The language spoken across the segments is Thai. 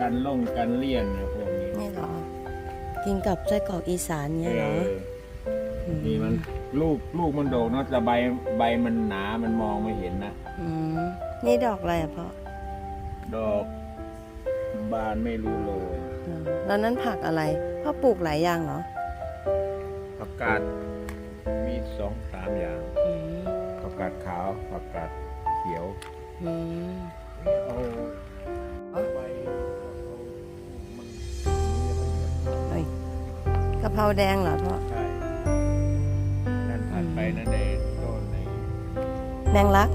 กันล่งกันเลี่ยนเนี่ยพวกนี้นี่เหรอ กินกับไส้กรอกอีสานเนี่ยเหรอเออนี่มันลูกลูกมันโดกเนาะแต่ใบใบมันหนามันมองไม่เห็นนะอืมนี่ดอกอะไรอะพ่อดอกบานไม่รู้เลยเหรอแล้วนั้นผักอะไรพ่อปลูกหลายอย่างเหรอผักกาดมีสองสามอย่างอืมผักกาดขาวผักกาดเขียวอืมเอาะเพราแดงเหรอพ่อใช่นั่นผ่านไปนั่นในต้นในแมงลัก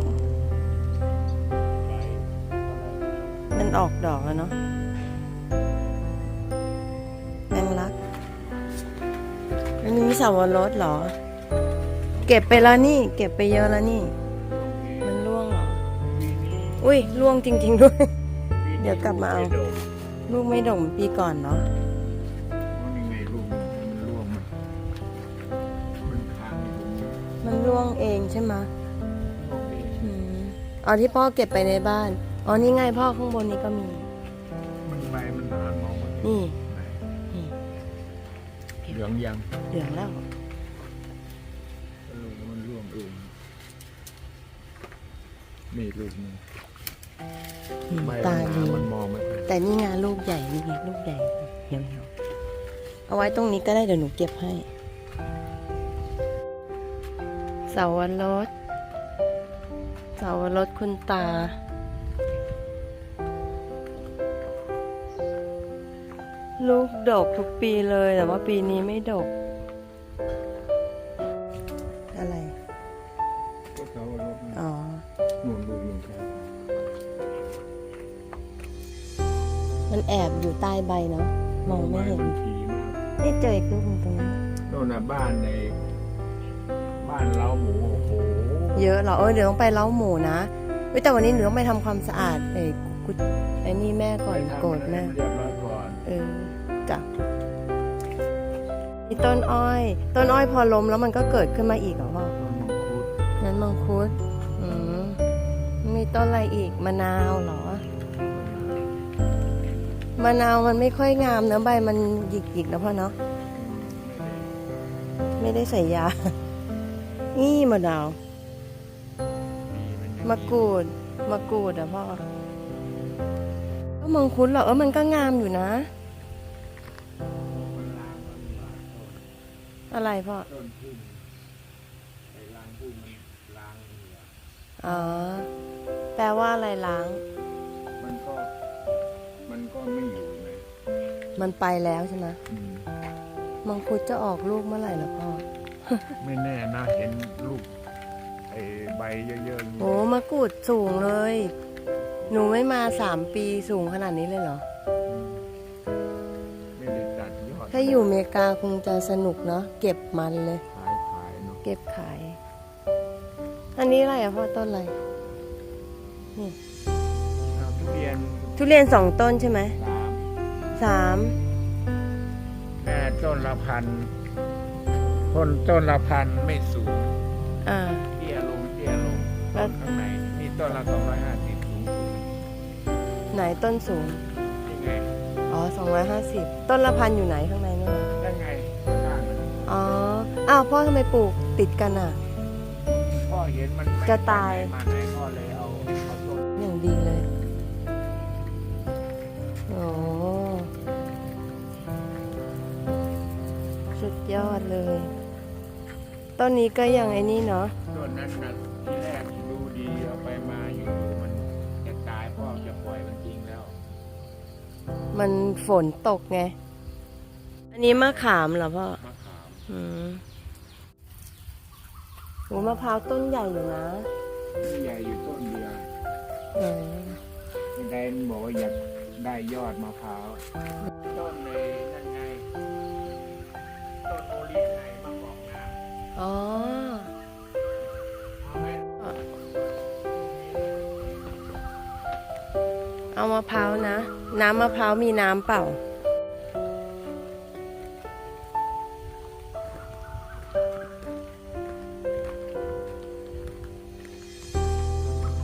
ใบมันออกดอกแล้วเนาะแมงลัก อันนี้สาวรสเหรอ เก็บไปแล้วนี่ เก็บไปเยอะแล้วนี่ มันร่วงเหรอ อุ้ยร่วงจริง ๆ ด้วย เดี๋ยวกลับมาเอาไโดนลูกไม่ดกเหมือนปีก่อนเนาะ มันร่วงเองใช่ไหมะโอเคอืมเอาที่พ่อเก็บไปในบ้าน อ๋อ นี่ไงพ่อข้างบนนี้ก็มี มันใบมันหนามองมันนี่ไหนนี่ เหลืองยังเหลืองแล้ว ลูกมันร่วงเองนี่ลูกนึงอืมใบตามันหดีนามันมองไม่ค่อยแต่นี่ไงลูกใหญ่นี่ไงลูกใหญ่เหี่ยวๆเอาไว้ตรงนี้ก็ได้เดี๋ยวหนูเก็บให้ เสาวรสเสาวรสคุณตา ลูกดกทุกปีเลยแต่ว่าปีนี้ไม่ดก อะไร ก็เขาว่ารถอ๋อ หนุนลูกหนุนแค่มันแอบอยู่ใต้ใบเนาะมองไม่เห็นมันทีมากนี่เจออีกลูกหนึ่งตรงนั้น โน่นน่ะบ้านใน บ้านเล้าหมูโอ้โหเยอะเหรอเออเดี๋ยวต้องไปเล้าหมูนะเว้ยแต่วันนี้หนูต้องไปทำความสะอาดไอ้กุไอ้นี่แม่ก่อนไปทำโกรธแม่เรียบร้อยก่อนเออจ้ะมีต้นอ้อย ต้นอ้อยพอล้มแล้วมันก็เกิดขึ้นมาอีกเหรอพ่อต้นมังคุดนั้นมังคุดอืมมีต้นอะไรอีกมะนาวเหรอมะนาวมันไม่ค่อยงามเนอะใบมันหยิกๆนะพ่อเนาะไม่ได้ใส่ยา นี่มะนาวมะกรูดมะกรูดอะพ่อก็มังคุดเหรอเออมันก็งามอยู่นะ อะไรพ่ออ๋อแปลว่าอะไรล้าง มันก็ มันก็ไม่อยู่ไงมันไปแล้วใช่ไหมมังคุดจะออกลูกเมื่อไหร่ล่ะพ่อ ไม่แน่นะเห็นลูกไอ้ใบเยอะๆนี่โอ้มะกรูดสูงเลย หนูไม่มาสามปีสูงขนาดนี้เลยเหรออืมไม่ได้ตัดยอดถ้าอยู่อเมริกาคงจะสนุกเนาะเก็บมันเลย ขายขายเนาะเก็บขาย อันนี้อะไรอะพ่อต้นอะไรเอาทุเรียนทุเรียนสองต้นใช่ไหมสามสาม แม่ต้นละพัน ต้นต้นละพันไม่สูงอ่า เตี้ยลงเตี้ยลงแล้ต้วนข้างในนี่ต้นละสองร้อยห้าสิบสูงสุดไหนต้นสูงนี่ไงอ๋อสองร้อยห้าสิบต้นละพันอยู่ไหนข้างในนู่นน่ะได้ไงข้างมันอ๋อ อ้าวพ่อทำไมปลูกติดกันอะ พ่อเห็นมันไม่จะตาย ไปไหนมาไหนพ่อเลยเอาเอาต้นอย่างดีเลย โอ้สุดยอดเลย ต้นนี้ก็ยังไอ้นี่เนาะต้นนั้นนะที่แรกดูดีเอาไปมาอยู่ๆมันจะตายพ่อจะปล่อยมันทิ้งแล้ว มันฝนตกไง อันนี้มะขามเหรอพ่อมะขามอืมโหมะพร้าวต้นใหญ่อยู่นะนี่ใหญ่อยู่ต้นเดียวอืมไม่ได้บอกว่าอยากได้ยอดมะพร้าว มะพร้าวนะ น้ำมะพร้าวมีน้ำเปล่า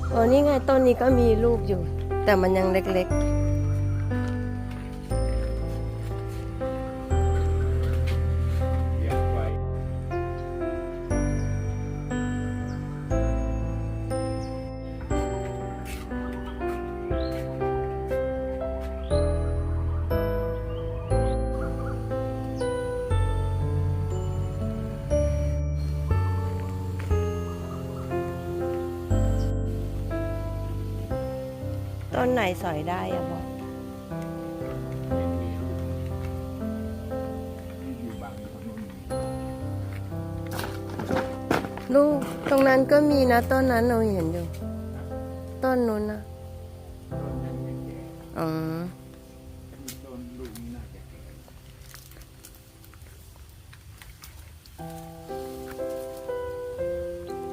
โอ้นี่ไงต้นนี้ก็มีลูกอยู่ แต่มันยังเล็ก้นไหนสอยได้อะบอกที่อยู่บางคนนู้นมีลูกตรงนั้นก็มีนะต้นนั้นเราเห็นอยู่ ต้นนู้นนะอ๋อ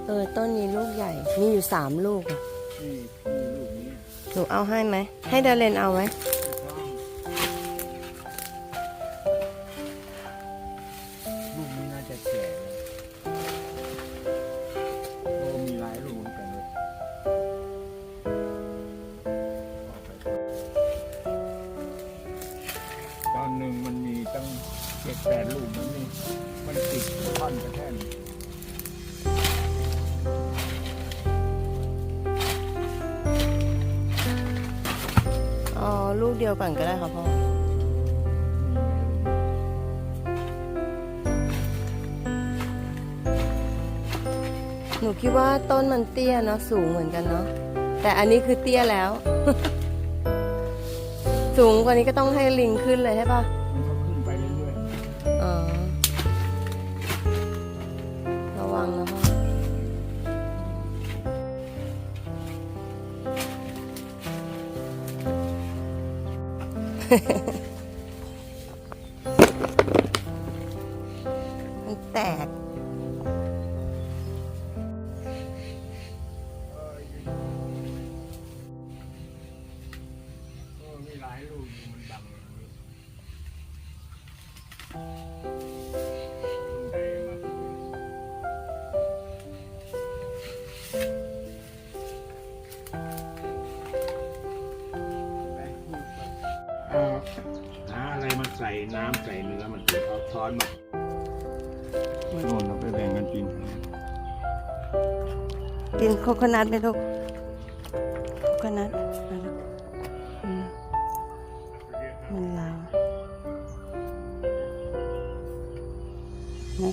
เออต้นนี้ลูกใหญ่ มีอยู่สามลูกอะที่ที่ลูกนี้ หนูเอาให้ไหม ให้ดาเลนเอาไหมลูกนี้น่าจะแก่ล้วโอ้มีหลายลูกเหมือนกันเลยตอนหนึ่งมันมีตั้งเจ็ดแปดลูกมันนี่มันติดท่อนกระแท่น ดียวกันก็ได้ค่ะพ่อ หนูคิดว่าต้นมันเตี้ยเนาะสูงเหมือนกันเนาะแต่อันนี้คือเตี้ยแล้ว สูงกว่านี้ก็ต้องให้ลิงขึ้นเลยใช่ปะ มันแตก ช้อนมาไม่โน่นเราไปแบ่งกันกิน กินโคโคนัทไหมลูกโคโคนัทมาลูกอืมมันลาวนะ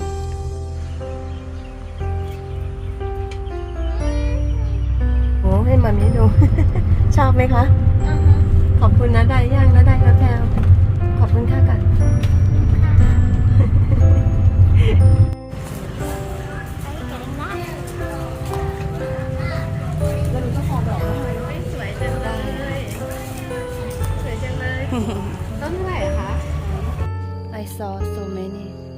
โอ้ให้มันนี้ดู ชอบไหมคะ ขอบคุณนะได้ย่างนะได้นะแพลวขอบคุณค่ะกัน I saw so many